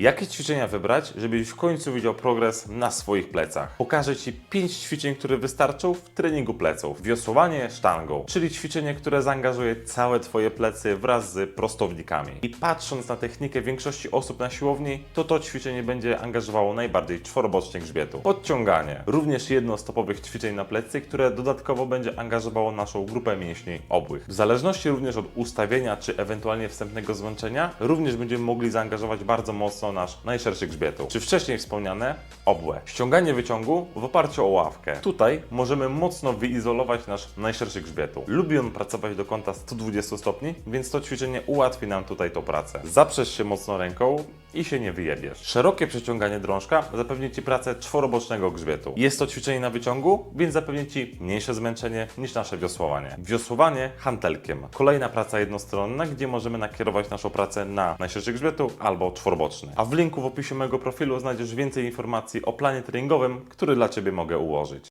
Jakie ćwiczenia wybrać, żebyś w końcu widział progres na swoich plecach? Pokażę Ci 5 ćwiczeń, które wystarczą w treningu pleców. Wiosłowanie sztangą, czyli ćwiczenie, które zaangażuje całe Twoje plecy wraz z prostownikami. I patrząc na technikę większości osób na siłowni, to to ćwiczenie będzie angażowało najbardziej czworobocznie grzbietu. Podciąganie, również jedno z topowych ćwiczeń na plecy, które dodatkowo będzie angażowało naszą grupę mięśni obłych. W zależności również od ustawienia czy ewentualnie wstępnego zmęczenia, również będziemy mogli zaangażować bardzo mocno nasz najszerszy grzbietu. Czy wcześniej wspomniane obłe. Ściąganie wyciągu w oparciu o ławkę. Tutaj możemy mocno wyizolować nasz najszerszy grzbietu. Lubi on pracować do kąta 120 stopni, więc to ćwiczenie ułatwi nam tutaj tą pracę. Zaprzesz się mocno ręką i się nie wyjebiesz. Szerokie przeciąganie drążka zapewni Ci pracę czworobocznego grzbietu. Jest to ćwiczenie na wyciągu, więc zapewni Ci mniejsze zmęczenie niż nasze wiosłowanie. Wiosłowanie hantelkiem. Kolejna praca jednostronna, gdzie możemy nakierować naszą pracę na najszerszy grzbietu albo czworoboczny. A w linku w opisie mojego profilu znajdziesz więcej informacji o planie treningowym, który dla Ciebie mogę ułożyć.